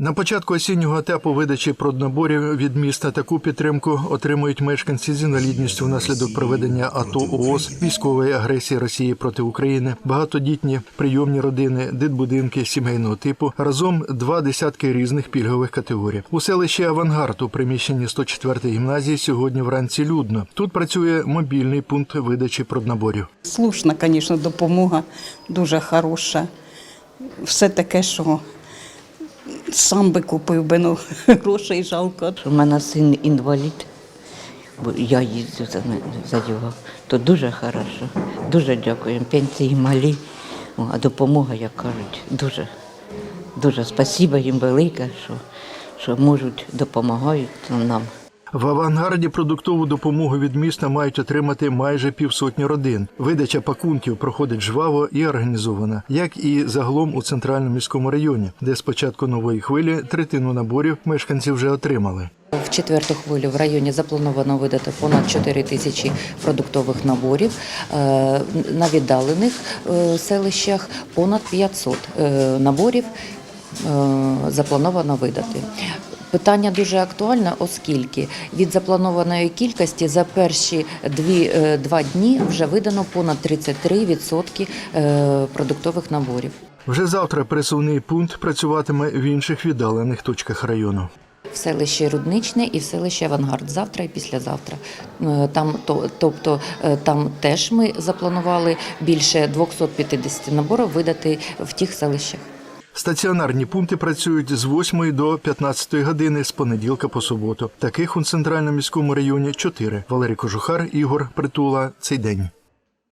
На початку осіннього етапу видачі проднаборів від міста таку підтримку отримують мешканці з інвалідністю внаслідок проведення АТО ООС, військової агресії Росії проти України, багатодітні прийомні родини, дитбудинки сімейного типу. Разом два десятки різних пільгових категорій. У селищі Авангард у приміщенні 104-ї гімназії сьогодні вранці людно. Тут працює мобільний пункт видачі проднаборів. Слушна, звісно, допомога дуже хороша. Все таке, що сам би купив би, ну грошей жалко. У мене син інвалід, бо я їздю за, його. То дуже хорошо. Дуже дякуємо. Пенсії малі, а допомога, як кажуть, дуже, дуже спасіба їм велике, що, що можуть, допомагають нам. В авангарді продуктову допомогу від міста мають отримати майже півсотні родин. Видача пакунків проходить жваво і організована, як і загалом у центральному міському районі, де з початку нової хвилі третину наборів мешканці вже отримали. В четверту хвилю в районі заплановано видати понад 4 тисячі продуктових наборів. Е, На віддалених е, селищах понад 500 е, наборів заплановано видати. Питання дуже актуальне, оскільки від запланованої кількості за перші дві, е, два дні вже видано понад 33% е, продуктових наборів. Вже завтра пересувний пункт працюватиме в інших віддалених точках району. В селищі Рудничне і в селищі Авангард завтра і післязавтра. Е, Там, то, тобто, е, там теж ми запланували більше 250 наборів видати в тих селищах. Стаціонарні пункти працюють з 8 до 15 години з понеділка по суботу. Таких у центральному міському районі чотири. Валерій Кожухар, Ігор Притула. Цей день.